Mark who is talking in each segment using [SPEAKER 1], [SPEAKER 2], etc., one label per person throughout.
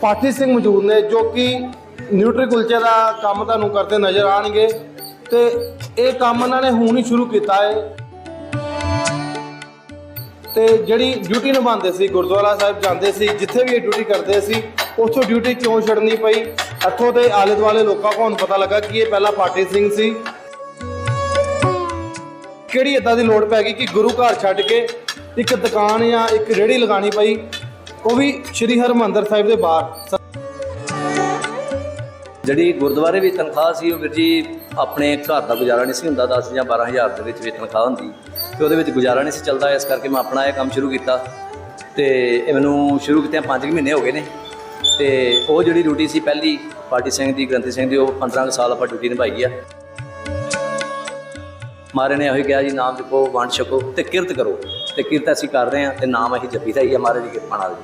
[SPEAKER 1] ਪਾਠੀ ਸਿੰਘ ਮੌਜੂਦ ਨੇ, ਜੋ ਕਿ ਨਿਊਟਰੀ ਕੁਲਚੇ ਦਾ ਕੰਮ ਤੁਹਾਨੂੰ ਕਰਦੇ ਨਜ਼ਰ ਆਣਗੇ ਤੇ ਇਹ ਕੰਮ ਇਹਨਾਂ ਨੇ ਹੁਣ ਹੀ ਸ਼ੁਰੂ ਕੀਤਾ ਹੈ ਤੇ ਜਿਹੜੀ ਡਿਊਟੀ ਨਿਭਾਉਂਦੇ ਸੀ, ਗੁਰਦੁਆਰਾ ਸਾਹਿਬ ਜਾਂਦੇ ਸੀ, ਜਿੱਥੇ ਵੀ ਇਹ ਡਿਊਟੀ ਕਰਦੇ ਸੀ, ਉੱਥੋਂ ਡਿਊਟੀ ਕਿਉਂ ਛੱਡਣੀ ਪਈ? ਇੱਥੋਂ ਦੇ ਆਲੇ ਦੁਆਲੇ ਲੋਕਾਂ ਕੋਲ ਪਤਾ ਲੱਗਾ ਕਿ ਇਹ ਪਹਿਲਾਂ ਪਾਠੀ ਸਿੰਘ ਸੀ। ਕਿਹੜੀ ਇਦਾਂ ਦੀ ਲੋੜ ਪੈ ਗਈ ਕਿ ਗੁਰੂ ਘਰ ਛੱਡ ਕੇ ਇੱਕ ਦੁਕਾਨ ਜਾਂ ਇੱਕ ਰੇੜੀ ਲਗਾਣੀ ਪਈ? ਉਹ ਵੀ ਸ਼੍ਰੀ ਹਰਮੰਦਰ ਸਾਹਿਬ ਦੇ ਬਾਹਰ।
[SPEAKER 2] ਜਿਹੜੀ ਗੁਰਦੁਆਰੇ ਵੀ ਤਨਖਾਹ ਸੀ, ਉਹ ਵੀਰ ਜੀ ਆਪਣੇ ਘਰ ਦਾ ਗੁਜ਼ਾਰਾ ਨਹੀਂ ਸੀ ਹੁੰਦਾ 10 ਜਾਂ 12000 ਦੇ ਵਿੱਚ ਵੀ ਤਨਖਾਹ ਹੁੰਦੀ। ਤੇ ਉਹਦੇ ਵਿੱਚ ਗੁਜ਼ਾਰਾ ਨਹੀਂ ਸੀ ਚੱਲਦਾ, ਇਸ ਕਰਕੇ ਮੈਂ ਆਪਣਾ ਇਹ ਕੰਮ ਸ਼ੁਰੂ ਕੀਤਾ। ਤੇ ਇਹ ਮੈਨੂੰ ਸ਼ੁਰੂ ਕੀਤਿਆਂ 5 ਮਹੀਨੇ ਹੋ ਗਏ ਨੇ। ਤੇ ਉਹ ਜਿਹੜੀ ਡਿਊਟੀ ਸੀ, ਪਹਿਲੀ ਪਾਰਟੀ ਸਿੰਘ ਦੀ, ਗ੍ਰੰਥੀ ਸਿੰਘ ਦੀ, ਉਹ 15 ਕੁ ਸਾਲ ਆਪਾਂ ਡਿਊਟੀ ਨਿਭਾਈ ਆ। ਮਹਾਰਾਜ ਨੇ ਇਹੋ ਹੀ ਕਿਹਾ ਜੀ, ਨਾਮ ਜਪੋ, ਵੰਡ ਛਕੋ ਤੇ ਕਿਰਤ ਕਰੋ। ਤੇ ਕਿਰਤ ਅਸੀਂ ਕਰ ਰਹੇ ਹਾਂ ਤੇ ਨਾਮ ਅਸੀਂ ਜਪੀਦਾ ਹੀ ਆ ਮਾਰੇ ਦੀ ਕਿਰਪਾ ਨਾਲ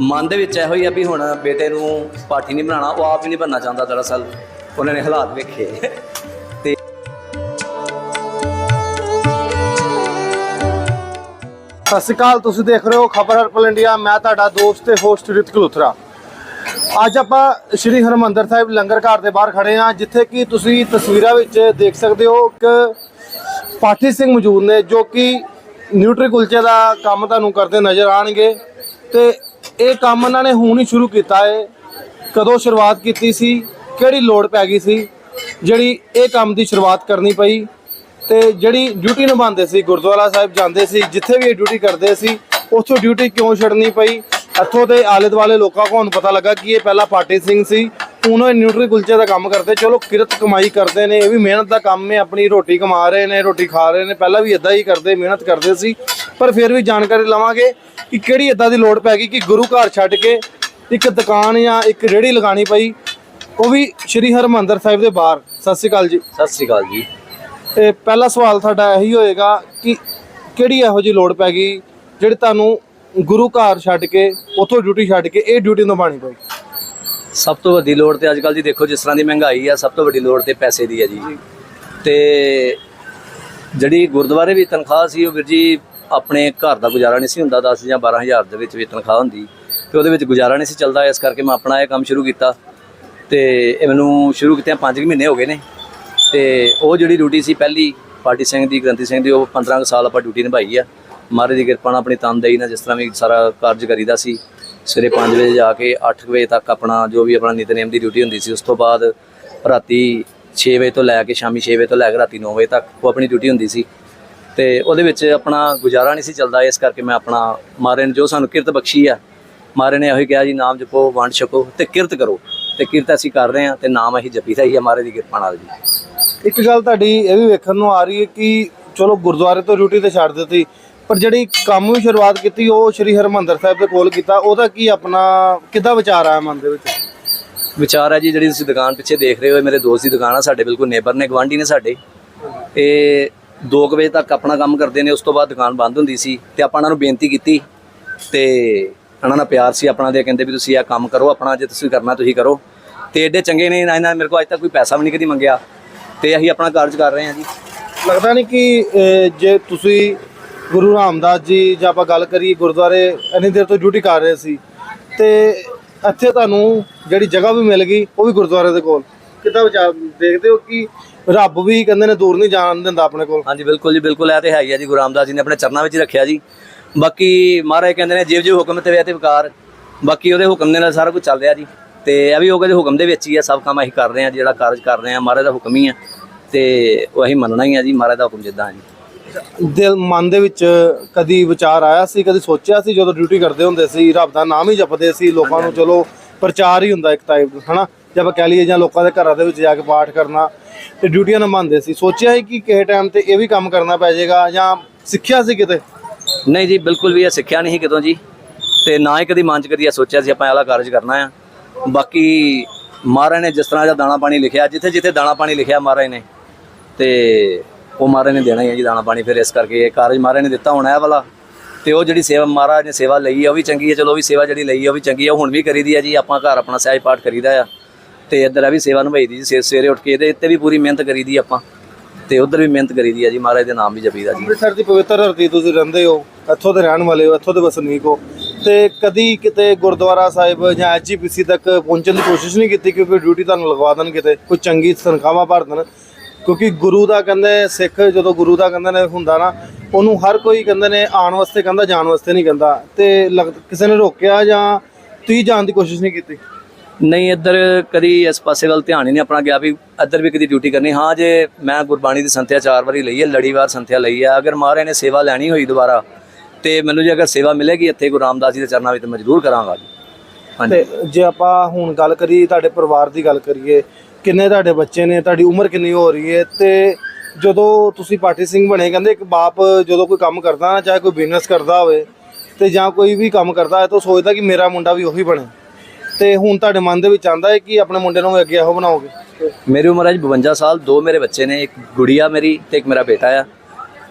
[SPEAKER 2] ਮਨ ਦੇ ਵਿੱਚ ਇਹੋ ਹੀ ਆ ਵੀ ਹੁਣ ਬੇਟੇ ਨੂੰ ਪਾਠੀ ਨਹੀਂ ਬਣਾਉਣਾ, ਉਹ ਆਪ ਹੀ ਨਹੀਂ ਬਣਨਾ ਚਾਹੁੰਦਾ ਦਰਅਸਲ। ਉਹਨਾਂ ਨੇ ਹਾਲਾਤ ਵੇਖੇ। ਤੇ
[SPEAKER 1] ਸਤਿ ਸ਼੍ਰੀ ਅਕਾਲ, ਤੁਸੀਂ ਦੇਖ ਰਹੇ ਹੋ ਖਬਰ ਹਰਪਲ ਇੰਡੀਆ। ਮੈਂ ਤੁਹਾਡਾ ਦੋਸਤ ਤੇ ਹੋਸਟ ਰਿਤਕ ਲੁਥਰਾ। ਅੱਜ ਆਪਾਂ ਸ਼੍ਰੀ ਹਰਮੰਦਰ ਸਾਹਿਬ ਲੰਗਰ ਘਰ ਦੇ ਬਾਹਰ ਖੜੇ ਹਾਂ, ਜਿੱਥੇ ਕਿ ਤੁਸੀਂ ਤਸਵੀਰਾਂ ਵਿੱਚ ਦੇਖ ਸਕਦੇ ਹੋ ਇੱਕ ਪਾਠੀ ਸਿੰਘ ਮੌਜੂਦ ਨੇ, ਜੋ ਕਿ ਨਿਊਟਰੀ ਕੁਲਚੇ ਦਾ ਕੰਮ ਤੁਹਾਨੂੰ ਕਰਦੇ ਨਜ਼ਰ ਆਣਗੇ ਤੇ ਇਹ ਕੰਮ ਉਹਨਾਂ ਨੇ ਹੁਣ ਹੀ ਸ਼ੁਰੂ ਕੀਤਾ ਹੈ ਕਦੋਂ ਸ਼ੁਰੂਆਤ ਕੀਤੀ ਸੀ, ਕਿਹੜੀ ਲੋੜ ਪੈ ਗਈ ਸੀ, ਜਿਹੜੀ ਇਹ ਕੰਮ ਦੀ ਸ਼ੁਰੂਆਤ ਕਰਨੀ ਪਈ। ਤੇ ਜਿਹੜੀ ਡਿਊਟੀ ਨਿਭਾਉਂਦੇ ਸੀ, ਗੁਰਦੁਆਰਾ ਸਾਹਿਬ ਜਾਂਦੇ ਸੀ, ਜਿੱਥੇ ਵੀ ਇਹ ਡਿਊਟੀ ਕਰਦੇ ਸੀ, ਉੱਥੋਂ ਡਿਊਟੀ ਕਿਉਂ ਛੱਡਣੀ ਪਈ? ਇੱਥੋਂ ਦੇ ਆਲੇ ਦੁਆਲੇ ਲੋਕਾਂ ਕੋਲ ਪਤਾ ਲੱਗਾ ਕਿ ਇਹ ਪਹਿਲਾਂ ਪਾਟੀ ਸਿੰਘ ਸੀ ਇਹ ਨਿਊਟਰੀ ਕੁਲਚੇ ਦਾ ਕੰਮ ਕਰਦੇ। ਚਲੋ ਕਿਰਤ ਕਮਾਈ ਕਰਦੇ ਨੇ ਇਹ ਵੀ ਮਿਹਨਤ ਦਾ ਕੰਮ ਹੈ ਆਪਣੀ ਰੋਟੀ ਕਮਾ ਰਹੇ ਨੇ ਰੋਟੀ ਖਾ ਰਹੇ ਨੇ ਪਹਿਲਾਂ ਵੀ ਇਦਾਂ ਹੀ ਕਰਦੇ ਮਿਹਨਤ ਕਰਦੇ ਸੀ। ਪਰ ਫਿਰ ਵੀ ਜਾਣਕਾਰੀ ਲਵਾਂਗੇ ਕਿ ਕਿਹੜੀ ਇਦਾਂ ਦੀ ਲੋੜ ਪੈ ਗਈ ਕਿ ਗੁਰੂ ਘਰ ਛੱਡ ਕੇ ਇੱਕ ਦੁਕਾਨ ਜਾਂ ਇੱਕ ਰੇੜੀ ਲਗਾਣੀ ਪਈ। ਉਹ ਵੀ ਸ਼੍ਰੀ ਹਰਮੰਦਰ ਸਾਹਿਬ ਦੇ ਬਾਹਰ। ਸਤਿ ਸ਼੍ਰੀ ਅਕਾਲ ਜੀ।
[SPEAKER 2] ਸਤਿ ਸ੍ਰੀ ਅਕਾਲ ਜੀ।
[SPEAKER 1] ਤੇ ਪਹਿਲਾ ਸਵਾਲ ਤੁਹਾਡਾ ਇਹੀ ਹੋਏਗਾ ਕਿ ਕਿਹੜੀ ਇਹੋ ਜਿਹੀ ਲੋੜ ਪੈ ਗਈ ਜਿਹੜੀ ਤੁਹਾਨੂੰ ਗੁਰੂ ਘਰ ਛੱਡ ਕੇ ਉੱਥੋਂ ਡਿਊਟੀ ਛੱਡ ਕੇ ਇਹ ਡਿਊਟੀ ਨਿਭਾਉਣੀ ਪਈ
[SPEAKER 2] ਸਭ ਤੋਂ ਵੱਡੀ ਲੋੜ ਤੇ ਅੱਜਕੱਲ ਜੀ ਦੇਖੋ ਜਿਸ ਤਰ੍ਹਾਂ ਦੀ ਮਹਿੰਗਾਈ ਆ ਸਭ ਤੋਂ ਵੱਡੀ ਲੋੜ ਤੇ ਪੈਸੇ ਦੀ ਹੈ ਜੀ। ਤੇ ਜਿਹੜੀ ਗੁਰਦੁਆਰੇ ਵੀ ਤਨਖਾਹ ਸੀ ਉਹ ਵੀਰ ਜੀ ਆਪਣੇ ਘਰ ਦਾ ਗੁਜ਼ਾਰਾ ਨਹੀਂ ਸੀ ਹੁੰਦਾ 10 ਜਾਂ 12000 ਦੇ ਵਿੱਚ ਵੀ ਤਨਖਾਹ ਹੁੰਦੀ। ਤੇ ਉਹਦੇ ਵਿੱਚ ਗੁਜ਼ਾਰਾ ਨਹੀਂ ਸੀ ਚੱਲਦਾ ਇਸ ਕਰਕੇ ਮੈਂ ਆਪਣਾ ਇਹ ਕੰਮ ਸ਼ੁਰੂ ਕੀਤਾ। ਤੇ ਇਹ ਮੈਨੂੰ ਸ਼ੁਰੂ ਕੀਤਿਆਂ 5 ਮਹੀਨੇ ਹੋ ਗਏ ਨੇ। ਤੇ ਉਹ ਜਿਹੜੀ ਡਿਊਟੀ ਸੀ ਪਹਿਲੀ ਪਾਰਟੀ ਸਿੰਘ ਦੀ ਗ੍ਰੰਥੀ ਸਿੰਘ ਦੀ ਉਹ 15 ਕੁ ਸਾਲ ਆਪਾਂ ਡਿਊਟੀ ਨਿਭਾਈ ਆ। ਮਹਾਰਾਜ ਦੀ ਕਿਰਪਾ ਨਾਲ ਆਪਣੀ ਤਨਦੇਹੀ ਨਾਲ ਜਿਸ ਤਰ੍ਹਾਂ ਵੀ ਸਾਰਾ ਕਾਰਜ ਕਰੀਦਾ ਸੀ, ਸਵੇਰੇ 5 ਵਜੇ ਜਾ ਕੇ 8 ਵਜੇ ਤੱਕ ਆਪਣਾ ਜੋ ਵੀ ਆਪਣਾ ਨਿਤਨੇਮ ਦੀ ਡਿਊਟੀ ਹੁੰਦੀ ਸੀ, ਉਸ ਤੋਂ ਬਾਅਦ ਰਾਤੀ 6 ਵਜੇ ਤੋਂ ਲੈ ਕੇ ਸ਼ਾਮੀ 6 ਵਜੇ ਤੋਂ ਲੈ ਕੇ ਰਾਤੀ 9 ਵਜੇ ਤੱਕ ਉਹ ਆਪਣੀ ਡਿਊਟੀ ਹੁੰਦੀ ਸੀ। ਤੇ ਉਹਦੇ ਵਿੱਚ ਆਪਣਾ ਗੁਜ਼ਾਰਾ ਨਹੀਂ ਸੀ ਚੱਲਦਾ, ਇਸ ਕਰਕੇ ਮੈਂ ਆਪਣਾ ਮਾਰੇ ਨੇ ਜੋ ਸਾਨੂੰ ਕਿਰਤ ਬਖਸ਼ੀ ਆ ਮਾਰੇ ਨੇ ਇਹੋ ਹੀ ਕਿਹਾ ਜੀ, ਨਾਮ ਜਪੋ, ਵੰਡ ਛਕੋ ਤੇ ਕਿਰਤ ਕਰੋ, ਤੇ ਕਿਰਤ ਅਸੀਂ ਕਰ ਰਹੇ ਹਾਂ ਤੇ ਨਾਮ ਅਸੀਂ ਜਪੀਦਾ ਹੀ ਆ ਮਾਰੇ ਦੀ ਕਿਰਪਾ ਨਾਲ ਜੀ।
[SPEAKER 1] ਇੱਕ ਗੱਲ ਤੁਹਾਡੀ ਇਹ ਵੀ ਵੇਖਣ ਨੂੰ ਆ ਰਹੀ ਹੈ ਕਿ ਚਲੋ ਗੁਰਦੁਆਰੇ ਤੋਂ ਡਿਊਟੀ ਤੇ ਛੱਡ ਦਿੱਤੀ ਪਰ ਜਿਹੜੀ ਕੰਮ ਵੀ ਸ਼ੁਰੂਆਤ ਕੀਤੀ ਉਹ ਸ਼੍ਰੀ ਹਰਮੰਦਰ ਸਾਹਿਬ ਦੇ ਕੋਲ ਕੀਤਾ। ਉਹਦਾ ਕੀ ਆਪਣਾ ਕਿੱਦਾਂ ਵਿਚਾਰ ਆਇਆ ਮਨ ਦੇ ਵਿੱਚ?
[SPEAKER 2] ਵਿਚਾਰ ਹੈ ਜੀ ਜਿਹੜੀ ਤੁਸੀਂ ਦੁਕਾਨ ਪਿੱਛੇ ਦੇਖ ਰਹੇ ਹੋ ਇਹ ਮੇਰੇ ਦੋਸਤ ਦੀ ਦੁਕਾਨ ਆ ਸਾਡੇ ਬਿਲਕੁਲ ਨੇਬਰ ਨੇ ਗਵਾਂਢੀ ਨੇ ਸਾਡੇ। ਇਹ 2 ਵਜੇ ਤੱਕ ਆਪਣਾ ਕੰਮ ਕਰਦੇ ਨੇ ਉਸ ਤੋਂ ਬਾਅਦ ਦੁਕਾਨ ਬੰਦ ਹੁੰਦੀ ਸੀ ਤੇ ਆਪਾਂ ਉਹਨਾਂ ਨੂੰ ਬੇਨਤੀ ਕੀਤੀ। ਤੇ ਉਹਨਾਂ ਨਾਲ ਪਿਆਰ ਸੀ ਆਪਣਾ ਦੇ ਕਹਿੰਦੇ ਵੀ ਤੁਸੀਂ ਇਹ ਕੰਮ ਕਰੋ ਆਪਣਾ ਜੇ ਤੁਸੀਂ ਕਰਨਾ ਤੁਸੀਂ ਕਰੋ। ਤੇ ਐਡੇ ਚੰਗੇ ਨੇ ਇਹਨਾਂ ਨੇ ਮੇਰੇ ਕੋਲ ਅੱਜ ਤੱਕ ਕੋਈ ਪੈਸਾ ਵੀ ਨਹੀਂ ਕਦੀ ਮੰਗਿਆ। ਤੇ ਅਸੀਂ ਆਪਣਾ ਕਾਰਜ ਕਰ ਰਹੇ ਹਾਂ ਜੀ।
[SPEAKER 1] ਲੱਗਦਾ ਨਹੀਂ ਕਿ ਜੇ ਤੁਸੀਂ ਗੁਰੂ ਰਾਮਦਾਸ ਜੀ, ਜਾਂ ਆਪਾਂ ਗੱਲ ਕਰੀਏ ਗੁਰਦੁਆਰੇ, ਇੰਨੀ ਦੇਰ ਤੋਂ ਡਿਊਟੀ ਕਰ ਰਹੇ ਸੀ। ਤੇ ਇੱਥੇ ਤੁਹਾਨੂੰ ਜਿਹੜੀ ਜਗ੍ਹਾ ਵੀ ਮਿਲ ਗਈ, ਉਹ ਵੀ ਗੁਰਦੁਆਰੇ ਦੇ ਕੋਲ। ਕਿੱਦਾਂ ਵਿਚਾਰ ਦੇਖਦੇ ਹੋ ਕਿ ਰੱਬ ਵੀ ਕਹਿੰਦੇ ਨੇ ਦੂਰ ਨਹੀਂ ਜਾਣ ਦਿੰਦਾ ਆਪਣੇ ਕੋਲ?
[SPEAKER 2] ਹਾਂਜੀ, ਬਿਲਕੁਲ ਜੀ, ਬਿਲਕੁਲ, ਇਹ ਤੇ ਹੈ ਹੀ ਆ ਜੀ, ਗੁਰੂ ਰਾਮਦਾਸ ਜੀ ਨੇ ਆਪਣੇ ਚਰਨਾਂ ਵਿੱਚ ਹੀ ਰੱਖਿਆ ਜੀ। ਬਾਕੀ ਮਹਾਰਾਜ ਕਹਿੰਦੇ ਨੇ, ਜਿਵ ਜਿਵ ਹੁਕਮ ਤੇ ਵੇ ਤੇ ਵਿਕਾਰ। ਬਾਕੀ ਉਹਦੇ ਹੁਕਮ ਦੇ ਨਾਲ ਸਾਰਾ ਕੁਝ ਚੱਲ ਰਿਹਾ ਜੀ। ਤੇ ਇਹ ਵੀ ਉਹਦੇ ਹੁਕਮ ਦੇ ਵਿੱਚ ਹੀ ਆ, ਸਭ ਕੰਮ ਅਸੀਂ ਕਰ ਰਹੇ ਹਾਂ ਜਿਹੜਾ ਕਾਰਜ ਕਰ ਰਹੇ ਹਾਂ, ਮਹਾਰਾਜ ਦਾ ਹੁਕਮ ਹੀ ਆ। ਤੇ ਉਹ ਅਸੀਂ ਮੰਨਣਾ ਹੀ ਆ ਜੀ, ਮਹਾਰਾਜ ਦਾ ਹੁਕਮ ਜਿੱਦਾਂ ਜੀ।
[SPEAKER 1] ਦਿਲ ਮਨ ਦੇ ਵਿੱਚ ਕਦੀ ਵਿਚਾਰ ਆਇਆ ਸੀ, ਕਦੀ ਸੋਚਿਆ ਸੀ, ਜਦੋਂ ਡਿਊਟੀ ਕਰਦੇ ਹੁੰਦੇ ਸੀ, ਰੱਬ ਦਾ ਨਾਮ ਹੀ ਜਪਦੇ ਸੀ, ਲੋਕਾਂ ਨੂੰ ਚਲੋ ਪ੍ਰਚਾਰ ਹੀ ਹੁੰਦਾ ਇੱਕ ਟਾਈਪ ਹਨਾ? ਜੇ ਆਪਾਂ ਕਹਿ ਲਈਏ ਜਾਂ ਲੋਕਾਂ ਦੇ ਘਰਾਂ ਦੇ ਵਿੱਚ ਜਾ ਕੇ ਪਾਠ ਕਰਨਾ, ਤੇ ਡਿਊਟੀਆਂ ਨਿਭਾਉਂਦੇ ਸੀ। ਸੋਚਿਆ ਸੀ ਕਿ ਕਿਸੇ ਟਾਈਮ ਤੇ ਇਹ ਵੀ ਕੰਮ ਕਰਨਾ ਪੈ ਜਾਏਗਾ ਜਾਂ ਸਿੱਖਿਆ ਸੀ ਕਿਤੇ?
[SPEAKER 2] ਨਹੀਂ ਜੀ, ਬਿਲਕੁਲ ਵੀ ਇਹ ਸਿੱਖਿਆ ਨਹੀਂ ਕਿਤੋਂ ਜੀ, ਤੇ ਨਾ ਹੀ ਕਦੀ ਮਨ ਚ ਕਦੀ ਇਹ ਸੋਚਿਆ ਸੀ, ਆਪਾਂ ਇਹ ਕਾਰਜ ਕਰਨਾ ਆ। ਬਾਕੀ ਮਹਾਰਾਜ ਨੇ ਜਿਸ ਤਰ੍ਹਾਂ ਦਾ ਦਾਣਾ ਪਾਣੀ ਲਿਖਿਆ ਜਿੱਥੇ ਜਿੱਥੇ ਦਾਣਾ ਪਾਣੀ ਲਿਖਿਆ ਮਹਾਰਾਜ ਨੇ, ਤੇ ਉਹ ਮਹਾਰਾਜ ਨੇ ਦੇਣਾ ਹੀ ਹੈ ਜੀ ਦਾਣਾ ਪਾਣੀ, ਫਿਰ ਇਸ ਕਰਕੇ ਇਹ ਕਾਰਜ ਮਹਾਰਾਜ ਨੇ ਦਿੱਤਾ ਹੋਣਾ ਇਹ ਵਾਲਾ। ਤੇ ਉਹ ਜਿਹੜੀ ਸੇਵਾ ਮਹਾਰਾਜ ਨੇ ਸੇਵਾ ਲਈ ਆ, ਉਹ ਵੀ ਚੰਗੀ ਹੈ ਚਲੋ ਉਹ ਵੀ ਸੇਵਾ ਜਿਹੜੀ ਲਈ ਹੈ ਉਹ ਵੀ ਚੰਗੀ ਹੈ ਹੁਣ ਵੀ ਕਰੀਦੀ ਹੈ ਜੀ, ਆਪਾਂ ਘਰ ਆਪਣਾ ਸਹਿਜ ਪਾਠ ਕਰੀਦਾ ਆ। ਤੇ ਇੱਧਰ ਆ ਵੀ ਸੇਵਾ ਨਿਭਾਈ ਦੀ ਜੀ, ਸਵੇਰੇ ਉੱਠ ਕੇ ਇਹਦੇ ਉੱਤੇ ਵੀ ਪੂਰੀ ਮਿਹਨਤ ਕਰੀਦੀ ਆਪਾਂ। ਤੇ ਉਧਰ ਵੀ ਮਿਹਨਤ ਕਰੀਦੀ ਆ ਜੀ, ਮਹਾਰਾਜ ਦੇ ਨਾਮ ਵੀ ਜਪੀਦਾ ਜੀ।
[SPEAKER 1] ਅੰਮ੍ਰਿਤਸਰ ਦੀ ਪਵਿੱਤਰ ਧਰਤੀ ਤੁਸੀਂ ਰਹਿੰਦੇ ਹੋ, ਇੱਥੋਂ ਦੇ ਰਹਿਣ ਵਾਲੇ ਹੋ, ਇੱਥੋਂ ਦੇ ਵਸਨੀਕ ਹੋ। ਤੇ ਕਦੀ ਕਿਤੇ ਗੁਰਦੁਆਰਾ ਸਾਹਿਬ ਜਾਂ ਐਚਜੀਪੀਸੀ ਤੱਕ ਪਹੁੰਚਣ ਦੀ ਕੋਸ਼ਿਸ਼ ਨਹੀਂ ਕੀਤੀ, ਕਿਉਂਕਿ ਡਿਊਟੀ ਤੁਹਾਨੂੰ ਲਗਵਾ ਦੇਣ ਕਿਤੇ, ਕੋਈ ਚੰਗੀ ਤਨਖਾਹਾਂ ਭਰ ਦੇਣ। ਕਿਉਂਕਿ ਗੁਰੂ ਦਾ ਕਹਿੰਦੇ ਸਿੱਖ ਜਦੋਂ ਗੁਰੂ ਦਾ ਕਹਿੰਦੇ ਨੇ ਹੁੰਦਾ ਨਾ, ਉਹਨੂੰ ਹਰ ਕੋਈ ਕਹਿੰਦੇ ਨੇ ਆਉਣ ਵਾਸਤੇ ਕਹਿੰਦਾ, ਜਾਣ ਵਾਸਤੇ ਨਹੀਂ ਕਹਿੰਦਾ। ਤੇ ਲੱਗ- ਕਿਸੇ ਨੇ ਰੋਕਿਆ ਜਾਂ ਤੁਸੀਂ ਜਾਣ ਦੀ ਕੋਸ਼ਿਸ਼ ਨਹੀਂ ਕੀਤੀ?
[SPEAKER 2] ਨਹੀਂ, ਇੱਧਰ ਕਦੀ ਇਸ ਪਾਸੇ ਵੱਲ ਧਿਆਨ ਹੀ ਨਹੀਂ ਆਪਣਾ ਗਿਆ ਵੀ ਇੱਧਰ ਵੀ ਕਦੀ ਡਿਊਟੀ ਕਰਨੀ। ਹਾਂ, ਜੇ ਮੈਂ ਗੁਰਬਾਣੀ ਦੀ ਸੰਥਿਆ ਚਾਰ ਵਾਰੀ ਲਈ ਹੈ ਲੜੀਵਾਰ ਸੰਥਿਆ ਲਈ ਹੈ, ਅਗਰ ਮਹਾਰਾਜ ਨੇ ਸੇਵਾ ਲੈਣੀ ਹੋਈ ਦੁਬਾਰਾ, ਤੇ ਮੈਨੂੰ ਜੇ ਅਗਰ ਸੇਵਾ ਮਿਲੇਗੀ ਇੱਥੇ ਗੁਰੂ ਰਾਮਦਾਸ ਜੀ ਦੇ ਚਰਨਾਂ ਵਿੱਚ ਤਾਂ ਮੈਂ ਜ਼ਰੂਰ ਕਰਾਂਗਾ ਜੀ।
[SPEAKER 1] ਤੇ ਜੇ ਆਪਾਂ ਹੁਣ ਗੱਲ ਕਰੀਏ ਤੁਹਾਡੇ ਪਰਿਵਾਰ ਦੀ ਗੱਲ ਕਰੀਏ ਕਿੰਨੇ ਤੁਹਾਡੇ ਬੱਚੇ ਨੇ ਤੁਹਾਡੀ ਉਮਰ ਕਿੰਨੀ ਹੋ ਰਹੀ ਹੈ ਤੇ ਜਦੋਂ ਤੁਸੀਂ ਪਾਠੀ ਸਿੰਘ ਬਣੇ ਕਹਿੰਦੇ ਇੱਕ ਬਾਪ ਜਦੋਂ ਕੋਈ ਕੰਮ ਕਰਦਾ ਨਾ ਚਾਹੇ ਕੋਈ ਬਿਜ਼ਨਸ ਕਰਦਾ ਹੋਵੇ ਤੇ ਜਾਂ ਕੋਈ ਵੀ ਕੰਮ ਕਰਦਾ ਹੈ ਤਾਂ ਉਹ ਸੋਚਦਾ ਕਿ ਮੇਰਾ ਮੁੰਡਾ ਵੀ ਉਹੀ ਬਣੇ। ਤੇ ਹੁਣ ਤੁਹਾਡੇ ਮਨ ਦੇ ਵਿੱਚ ਆਂਦਾ ਹੈ ਕਿ ਆਪਣੇ ਮੁੰਡੇ ਨੂੰ ਵੀ ਅੱਗੇ ਇਹੋ ਬਣਾਓਗੇ?
[SPEAKER 2] ਮੇਰੀ ਉਮਰ ਹੈ ਜੀ 52 ਸਾਲ ਦੋ ਮੇਰੇ ਬੱਚੇ ਨੇ ਇੱਕ ਗੁੜੀਆ ਮੇਰੀ ਤੇ ਇੱਕ ਮੇਰਾ ਬੇਟਾ ਆ।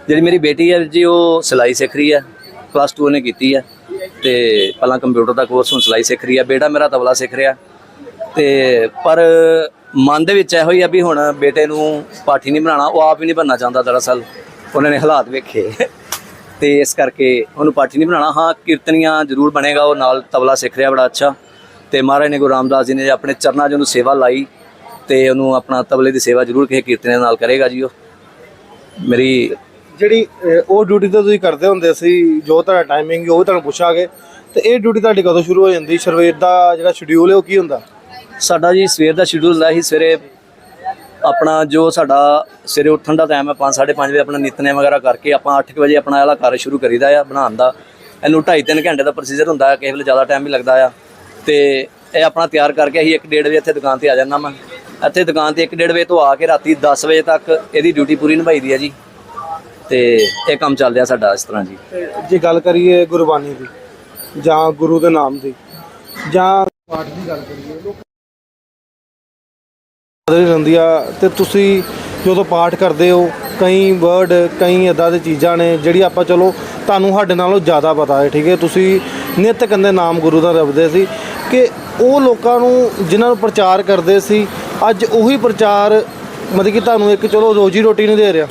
[SPEAKER 2] ਜਿਹੜੀ ਮੇਰੀ ਬੇਟੀ ਹੈ ਜੀ ਉਹ ਸਿਲਾਈ ਸਿੱਖ ਰਹੀ ਹੈ ਪਲੱਸ 2 ਉਹਨੇ ਕੀਤੀ ਹੈ। ਤੇ ਪਹਿਲਾਂ ਕੰਪਿਊਟਰ ਦਾ ਕੋਰਸ ਹੁਣ ਸਿਲਾਈ ਸਿੱਖ ਰਹੀ ਹੈ ਬੇਟਾ ਮੇਰਾ ਤਬਲਾ ਸਿੱਖ ਰਿਹਾ। ਤੇ ਪਰ ਮਨ ਦੇ ਵਿੱਚ ਇਹੋ ਹੀ ਆ ਵੀ ਹੁਣ ਬੇਟੇ ਨੂੰ ਪਾਠੀ ਨਹੀਂ ਬਣਾਉਣਾ, ਉਹ ਆਪ ਹੀ ਨਹੀਂ ਬਣਨਾ ਚਾਹੁੰਦਾ ਦਰਅਸਲ। ਉਹਨਾਂ ਨੇ ਹਾਲਾਤ ਵੇਖੇ। ਤੇ ਇਸ ਕਰਕੇ ਉਹਨੂੰ ਪਾਠੀ ਨਹੀਂ ਬਣਾਉਣਾ। ਹਾਂ, ਕੀਰਤਨੀਆਂ ਜ਼ਰੂਰ ਬਣੇਗਾ, ਉਹ ਨਾਲ ਤਬਲਾ ਸਿੱਖ ਰਿਹਾ, ਬੜਾ ਅੱਛਾ। ਤੇ ਮਹਾਰਾਜ ਨੇ ਗੁਰੂ ਰਾਮਦਾਸ ਜੀ ਨੇ ਆਪਣੇ ਚਰਨਾਂ 'ਚ ਉਹਨੂੰ ਸੇਵਾ ਲਾਈ ਤੇ ਉਹਨੂੰ ਆਪਣਾ ਤਬਲੇ ਦੀ ਸੇਵਾ ਜ਼ਰੂਰ ਕਿਸੇ ਕੀਰਤਨੀਆਂ ਨਾਲ ਕਰੇਗਾ ਜੀ ਉਹ। ਮੇਰੀ
[SPEAKER 1] ਜਿਹੜੀ ਉਹ ਡਿਊਟੀ ਤਾਂ ਤੁਸੀਂ ਕਰਦੇ ਹੁੰਦੇ ਸੀ, ਜੋ ਤੁਹਾਡਾ ਟਾਈਮਿੰਗ ਉਹ ਤੁਹਾਨੂੰ ਪੁੱਛਾਂਗੇ। ਤੇ ਇਹ ਡਿਊਟੀ ਤੁਹਾਡੀ ਕਦੋਂ ਸ਼ੁਰੂ ਹੋ ਜਾਂਦੀ? ਸ਼ਰਵੇਰ ਦਾ ਜਿਹੜਾ ਸ਼ਡਿਊਲ ਹੈ, ਉਹ ਕੀ ਹੁੰਦਾ?
[SPEAKER 2] ਸਾਡਾ ਜੀ ਸਵੇਰ ਦਾ ਸ਼ਡਿਊਲ ਹੈ ਸੀ, ਸਵੇਰੇ ਆਪਣਾ ਜੋ ਸਾਡਾ ਸਵੇਰੇ ਉੱਠਣ ਦਾ ਟਾਈਮ ਹੈ 5:30 ਵਜੇ ਆਪਣਾ ਨਿਤਨੇਮ ਵਗੈਰਾ ਕਰਕੇ ਆਪਾਂ 8 ਵਜੇ ਆਪਣਾ ਇਹਲਾ ਕਾਰਜ ਸ਼ੁਰੂ ਕਰੀਦਾ ਆ ਬਣਾਉਣ ਦਾ। ਇਹਨੂੰ 2.5-3 ਘੰਟੇ ਦਾ ਪ੍ਰੋਸੀਜਰ ਹੁੰਦਾ ਹੈ ਕਿਸੇ ਵੇਲੇ ਜ਼ਿਆਦਾ ਟਾਈਮ ਵੀ ਲੱਗਦਾ ਆ। ਤੇ ਇਹ ਆਪਣਾ ਤਿਆਰ ਕਰਕੇ ਅਸੀਂ 1:30 ਵਜੇ ਇੱਥੇ ਦੁਕਾਨ ਤੇ ਆ ਜਾਂਦਾ ਮੈਂ ਇੱਥੇ ਦੁਕਾਨ ਤੇ 1:30 ਵਜੇ ਤੋਂ ਆ ਕੇ ਰਾਤੀ 10 ਵਜੇ ਤੱਕ ਇਹਦੀ ਡਿਊਟੀ ਪੂਰੀ ਨਿਭਾਈ ਦੀ ਹੈ ਜੀ। ਤੇ ਇਹ ਕੰਮ ਚੱਲ ਰਿਹਾ ਸਾਡਾ ਇਸ ਤਰ੍ਹਾਂ ਜੀ।
[SPEAKER 1] ਤੇ ਜੇ ਗੱਲ ਕਰੀਏ ਗੁਰਬਾਣੀ ਦੀ, ਜਾਂ ਗੁਰੂ ਦੇ ਨਾਮ ਦੀ, ਜਾਂ ਪਾਠ ਦੀ ਗੱਲ ਕਰੀਏ, ਲੋਕ ਬਦਲ ਜਾਂਦੀ ਆ, ਤੇ ਤੁਸੀਂ ਜਦੋਂ ਪਾਠ ਕਰਦੇ ਹੋ, ਕਈ ਵਰਡ ਕਈ ਇਦਾਂ ਦੀ ਚੀਜ਼ਾਂ ਨੇ, ਜਿਹੜੀ ਆਪਾਂ ਚਲੋ ਤੁਹਾਨੂੰ ਸਾਡੇ ਨਾਲੋਂ ਜ਼ਿਆਦਾ ਪਤਾ ਹੈ, ਠੀਕ ਹੈ? ਤੁਸੀਂ ਨਿਤ ਕੰਦੇ ਨਾਮ ਗੁਰੂ ਦਾ ਰਬਦੇ ਸੀ, ਕਿ ਉਹ ਲੋਕਾਂ ਨੂੰ ਜਿਨ੍ਹਾਂ ਨੂੰ ਪ੍ਰਚਾਰ ਕਰਦੇ ਸੀ, ਅੱਜ ਉਹੀ ਪ੍ਰਚਾਰ ਮਤਲਬ ਕਿ ਤੁਹਾਨੂੰ ਇੱਕ ਚਲੋ ਰੋਜੀ ਰੋਟੀ ਨਹੀਂ ਦੇ ਰਿਹਾ।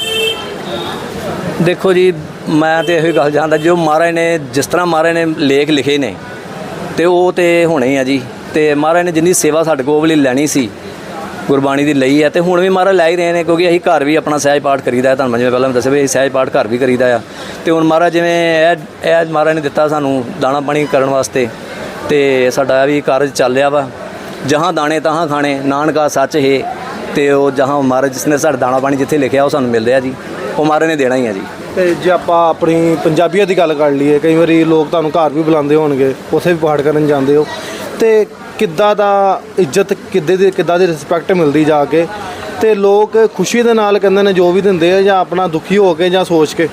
[SPEAKER 2] ਦੇਖੋ ਜੀ, ਮੈਂ ਤੇ ਇਹੋ ਹੀ ਗੱਲ ਜਾਣਦਾ, ਜੋ ਮਹਾਰਾਜ ਨੇ ਜਿਸ ਤਰ੍ਹਾਂ ਮਹਾਰਾਜ ਨੇ ਲੇਖ ਲਿਖੇ ਨੇ, ਤੇ ਉਹ ਤੇ ਹੋਣੇ ਆ ਜੀ। ਤੇ ਮਹਾਰਾਜ ਨੇ ਜਿੰਨੀ ਸੇਵਾ ਸਾਡੇ ਕੋਲ, ਉਹ ਲੈਣੀ ਸੀ, ਗੁਰਬਾਣੀ ਦੀ ਲਈ ਹੈ ਤੇ ਹੁਣ ਵੀ ਮਹਾਰਾਜ ਲੈ ਹੀ ਰਹੇ ਨੇ, ਕਿਉਂਕਿ ਅਸੀਂ ਘਰ ਵੀ ਆਪਣਾ ਸਹਿਜ ਪਾਠ ਕਰੀਦਾ ਹੈ। ਤੁਹਾਨੂੰ ਮੈਂ ਜਿਵੇਂ ਪਹਿਲਾਂ ਮੈਂ ਦੱਸਿਆ ਵੀ ਅਸੀਂ ਸਹਿਜ ਪਾਠ ਘਰ ਵੀ ਕਰੀਦਾ ਆ। ਤੇ ਹੁਣ ਮਹਾਰਾਜ ਜਿਵੇਂ ਇਹ ਇਹ ਮਹਾਰਾਜ ਨੇ ਦਿੱਤਾ ਸਾਨੂੰ ਦਾਣਾ ਪਾਣੀ ਕਰਨ ਵਾਸਤੇ, ਤੇ ਸਾਡਾ ਵੀ ਕਾਰਜ ਚੱਲ ਰਿਹਾ ਵਾ। ਜਹਾਂ ਦਾਣੇ ਤਹਾਂ ਖਾਣੇ, ਨਾਨਕਾ ਸੱਚ ਹੈ, ਤੇ ਉਹ ਜਹਾਂ ਮਹਾਰਾਜ ਜਿਸ ਨੇ ਸਾਡਾ ਦਾਣਾ ਪਾਣੀ ਜਿੱਥੇ ਲਿਖਿਆ, ਉਹ ਸਾਨੂੰ ਮਿਲ ਰਿਹਾ ਜੀ। ਉਹ ਮਹਾਰਾਜ ਨੇ ਦੇਣਾ ਹੀ ਆ ਜੀ।
[SPEAKER 1] ਤੇ ਜੇ ਆਪਾਂ ਆਪਣੀ ਪੰਜਾਬੀਅਤ ਦੀ ਗੱਲ ਕਰ ਲਈਏ ਕਈ ਵਾਰੀ ਲੋਕ ਤੁਹਾਨੂੰ ਘਰ ਵੀ ਬੁਲਾਉਂਦੇ ਹੋਣਗੇ ਉੱਥੇ ਵੀ ਪਾਠ ਕਰਨ ਜਾਂਦੇ ਹੋ। ਤੇ ਕਿੱਦਾਂ ਦਾ ਇੱਜ਼ਤ ਕਿੱਦੇ ਦੀ ਕਿੱਦਾਂ ਦੀ ਰਿਸਪੈਕਟ ਮਿਲਦੀ ਜਾ ਕੇ? ਤੇ ਲੋਕ ਖੁਸ਼ੀ ਦੇ ਨਾਲ ਕਹਿੰਦੇ ਨੇ ਜੋ ਵੀ ਦਿੰਦੇ ਆ ਜਾਂ ਆਪਣਾ ਦੁਖੀ ਹੋ ਕੇ ਜਾਂ ਸੋਚ ਕੇ।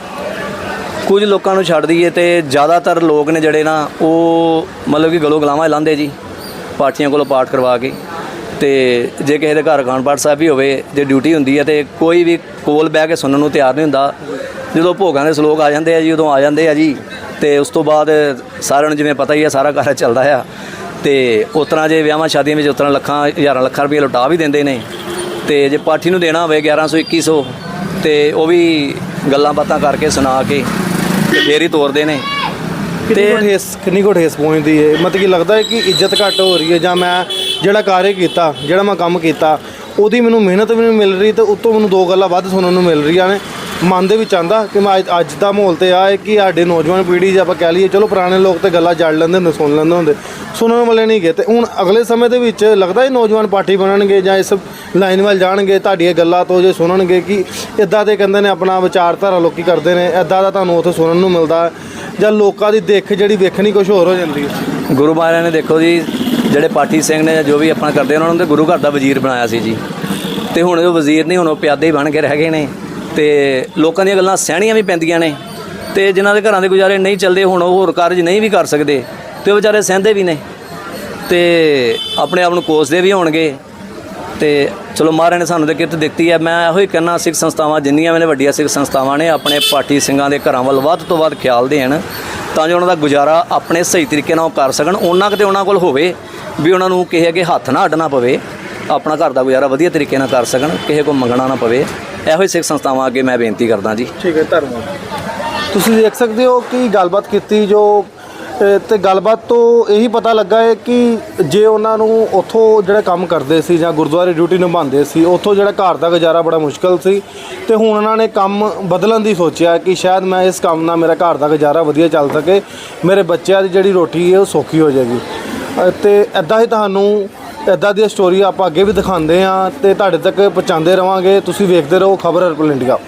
[SPEAKER 2] ਕੁਝ ਲੋਕਾਂ ਨੂੰ ਛੱਡ ਦਈਏ ਤੇ ਜ਼ਿਆਦਾਤਰ ਲੋਕ ਨੇ ਜਿਹੜੇ ਨਾ ਉਹ ਮਤਲਬ ਕਿ ਗਲੋ ਗਲਾਵਾਂ ਲਾਉਂਦੇ ਜੀ ਪਾਠੀਆਂ ਕੋਲੋਂ ਪਾਠ ਕਰਵਾ ਕੇ। ਤੇ ਜੇ ਕਿਸੇ ਦੇ ਘਰ ਅਖੰਡ ਪਾਠ ਸਾਹਿਬ ਵੀ ਹੋਵੇ, ਜੇ ਡਿਊਟੀ ਹੁੰਦੀ ਹੈ ਤੇ ਕੋਈ ਵੀ ਕੋਲ ਬਹਿ ਕੇ ਸੁਣਨ ਨੂੰ ਤਿਆਰ ਨਹੀਂ ਹੁੰਦਾ। ਜਦੋਂ ਭੋਗਾਂ ਦੇ ਸ਼ਲੋਕ ਆ ਜਾਂਦੇ ਆ ਜੀ, ਉਦੋਂ ਆ ਜਾਂਦੇ ਆ ਜੀ। ਤੇ ਉਸ ਤੋਂ ਬਾਅਦ ਸਾਰਿਆਂ ਨੂੰ ਜਿਵੇਂ ਪਤਾ ਹੀ ਹੈ, ਸਾਰਾ ਘਰ ਚੱਲਦਾ ਆ। ਤੇ ਉਸ ਤਰ੍ਹਾਂ ਜੇ ਵਿਆਹਾਂ ਸ਼ਾਦੀਆਂ ਵਿੱਚ ਉਸ ਤਰ੍ਹਾਂ ਲੱਖਾਂ, ਹਜ਼ਾਰਾਂ ਲੱਖਾਂ ਰੁਪਏ ਲੁਟਾ ਵੀ ਦਿੰਦੇ ਨੇ। ਤੇ ਜੇ ਪਾਠੀ ਨੂੰ ਦੇਣਾ ਹੋਵੇ 1100 2100 ਤੇ ਉਹ ਵੀ ਗੱਲਾਂ ਬਾਤਾਂ ਕਰਕੇ ਸੁਣਾ ਕੇ ਤੇ ਫੇਰ ਹੀ ਤੋਰਦੇ ਨੇ।
[SPEAKER 1] ਕਿੰਨੀ ਕੁ ਠੇਸ ਕਿੰਨੀ ਕੁ ਠੇਸ ਪਹੁੰਚਦੀ ਹੈ ਮਤਲਬ ਕਿ ਲੱਗਦਾ ਹੈ ਕਿ ਇੱਜ਼ਤ ਘੱਟ ਹੋ ਰਹੀ ਹੈ ਜਾਂ ਮੈਂ ਜਿਹੜਾ ਕਾਰਜ ਕੀਤਾ ਜਿਹੜਾ ਮੈਂ ਕੰਮ ਕੀਤਾ ਉਹਦੀ ਮੈਨੂੰ ਮਿਹਨਤ ਵੀ ਨਹੀਂ ਮਿਲ ਰਹੀ ਤੇ ਉੱਤੋਂ ਮੈਨੂੰ ਦੋ ਗੱਲਾਂ ਵੱਧ ਸੁਣਨ ਨੂੰ ਮਿਲ ਰਹੀਆਂ ਨੇ। ਮਨ ਦੇ ਵਿੱਚ ਆਂਦਾ ਕਿ ਮੈਂ ਅੱਜ- ਅੱਜ ਦਾ ਮਾਹੌਲ ਤੇ ਆ ਹੈ ਕਿ ਸਾਡੇ ਨੌਜਵਾਨ ਪੀੜ੍ਹੀ ਜੇ ਆਪਾਂ ਕਹਿ ਲਈਏ ਚਲੋ ਪੁਰਾਣੇ ਲੋਕ ਤੇ ਗੱਲਾਂ ਜੜ ਲੈਂਦੇ ਹੁੰਦੇ ਸੁਣ ਲੈਂਦੇ ਹੁੰਦੇ ਸੁਣਨ ਵਾਲੇ ਨਹੀਂ ਗਏ ਤੇ ਹੁਣ ਅਗਲੇ ਸਮੇਂ ਦੇ ਵਿੱਚ ਲੱਗਦਾ ਇਹ ਨੌਜਵਾਨ ਪਾਰਟੀ ਬਣਨਗੇ ਜਾਂ ਇਸ ਲਾਈਨ ਵੱਲ ਜਾਣਗੇ ਤੁਹਾਡੀਆਂ ਗੱਲਾਂ ਤੋਂ ਜੇ ਸੁਣਨਗੇ ਕਿ ਇਦਾਂ ਦੇ ਕਹਿੰਦੇ ਨੇ ਆਪਣਾ ਵਿਚਾਰਧਾਰਾ ਲੋਕੀ ਕਰਦੇ ਨੇ ਇਦਾਂ ਦਾ ਤੁਹਾਨੂੰ ਉੱਥੇ ਸੁਣਨ ਨੂੰ ਮਿਲਦਾ। ਜਾਂ ਲੋਕਾਂ ਦੀ ਦੇਖ ਜਿਹੜੀ ਵੇਖਣੀ ਕੁਝ ਹੋਰ ਹੋ ਜਾਂਦੀ ਹੈ?
[SPEAKER 2] ਗੁਰੂ ਮਹਾਰਾਜ ਨੇ ਦੇਖੋ ਜੀ, ਜਿਹੜੇ ਪਾਠੀ ਸਿੰਘ ਨੇ ਜਾਂ ਜੋ ਵੀ ਆਪਣਾ ਕਰਦੇ ਉਹਨਾਂ ਨੂੰ ਤੇ ਗੁਰੂ ਘਰ ਦਾ ਵਜ਼ੀਰ ਬਣਾਇਆ ਸੀ ਜੀ। ਤੇ ਹੁਣ ਉਹ ਵਜ਼ੀਰ ਨਹੀਂ, ਹੁਣ ਉਹ ਪਿਆਦੇ ਹੀ ਬਣ ਕੇ ਰਹਿ ਗਏ ਨੇ। ਤੇ ਲੋਕਾਂ ਦੀਆਂ ਗੱਲਾਂ ਸਹਿਣੀਆਂ ਵੀ ਪੈਂਦੀਆਂ ਨੇ। ਤੇ ਜਿਨ੍ਹਾਂ ਦੇ ਘਰਾਂ ਦੇ ਗੁਜ਼ਾਰੇ ਨਹੀਂ ਚੱਲਦੇ, ਹੁਣ ਉਹ ਹੋਰ ਕਾਰਜ ਨਹੀਂ ਵੀ ਕਰ ਸਕਦੇ। ਤੇ ਉਹ ਵਿਚਾਰੇ ਸਹਿੰਦੇ ਵੀ ਨੇ। ਤੇ ਆਪਣੇ ਆਪ ਨੂੰ ਕੋਸਦੇ ਵੀ ਹੋਣਗੇ। ਤੇ ਚਲੋ ਮਹਾਰਾਜ ਨੇ ਸਾਨੂੰ ਤੇ ਕਿਰਤ ਦਿੱਤੀ ਹੈ। ਮੈਂ ਇਹੋ ਹੀ ਕਹਿਣਾ ਸਿੱਖ ਸੰਸਥਾਵਾਂ, ਜਿੰਨੀਆਂ ਵੀ ਵੱਡੀਆਂ ਸਿੱਖ ਸੰਸਥਾਵਾਂ ਨੇ, ਆਪਣੇ ਪਾਠੀ ਸਿੰਘਾਂ ਦੇ ਘਰਾਂ ਵੱਲ ਵੱਧ ਤੋਂ ਵੱਧ ਖਿਆਲ ਦੇਣ, ਤਾਂ ਜੋ ਉਹਨਾਂ ਦਾ ਗੁਜ਼ਾਰਾ ਆਪਣੇ ਸਹੀ ਤਰੀਕੇ ਨਾਲ ਉਹ ਕਰ ਸਕਣ। ਉਹਨਾਂ ਕਿਤੇ ਉਹਨਾਂ ਕੋਲ ਹੋਵੇ ਵੀ ਉਹਨਾਂ ਨੂੰ ਕਿਸੇ ਅੱਗੇ ਹੱਥ ਨਾ ਅੱਡਣਾ ਪਵੇ, ਆਪਣਾ ਘਰ ਦਾ ਗੁਜ਼ਾਰਾ ਵਧੀਆ ਤਰੀਕੇ ਨਾਲ ਕਰ ਸਕਣ ਕਿਸੇ ਕੋਲ ਮੰਗਣਾ ਨਾ ਪਵੇ। ਇਹੋ ਹੀ ਸਿੱਖ ਸੰਸਥਾਵਾਂ ਅੱਗੇ ਮੈਂ ਬੇਨਤੀ ਕਰਦਾ ਜੀ।
[SPEAKER 1] ਠੀਕ ਹੈ, ਧੰਨਵਾਦ। ਤੁਸੀਂ ਦੇਖ ਸਕਦੇ ਹੋ ਕਿ ਗੱਲਬਾਤ ਕੀਤੀ ਜੋ ਤੇ- ਤੇ ਗੱਲਬਾਤ ਤੋਂ ਇਹੀ ਪਤਾ ਲੱਗਾ ਹੈ ਕਿ ਜੇ ਉਹਨਾਂ ਨੂੰ ਉੱਥੋਂ ਜਿਹੜਾ ਕੰਮ ਕਰਦੇ ਸੀ ਜਾਂ ਗੁਰਦੁਆਰੇ ਡਿਊਟੀ ਨਿਭਾਉਂਦੇ ਸੀ ਉੱਥੋਂ ਜਿਹੜਾ ਘਰ ਦਾ ਗੁਜ਼ਾਰਾ ਬੜਾ ਮੁਸ਼ਕਲ ਸੀ ਤੇ ਹੁਣ ਉਹਨਾਂ ਨੇ ਕੰਮ ਬਦਲਣ ਦੀ ਸੋਚਿਆ ਕਿ ਸ਼ਾਇਦ ਮੈਂ ਇਸ ਕੰਮ ਨਾਲ ਮੇਰਾ ਘਰ ਦਾ ਗੁਜ਼ਾਰਾ ਵਧੀਆ ਚੱਲ ਸਕੇ ਮੇਰੇ ਬੱਚਿਆਂ ਦੀ ਜਿਹੜੀ ਰੋਟੀ ਹੈ ਉਹ ਸੌਖੀ ਹੋ ਜਾਏਗੀ। ਅ, ਤੇ ਐਦਾਂ ਹੀ ਤੁਹਾਨੂੰ ਐਦਾਂ ਦੀਆਂ ਸਟੋਰੀ ਆਪਾਂ ਅੱਗੇ ਵੀ ਦਿਖਾਉਂਦੇ ਆ ਤੇ ਤੁਹਾਡੇ ਤੱਕ ਪਹੁੰਚਾਉਂਦੇ ਰਵਾਂਗੇ। ਤੁਸੀਂ ਵੇਖਦੇ ਰਹੋ ਖਬਰ ਹਰਪਲ ਇੰਡੀਆ।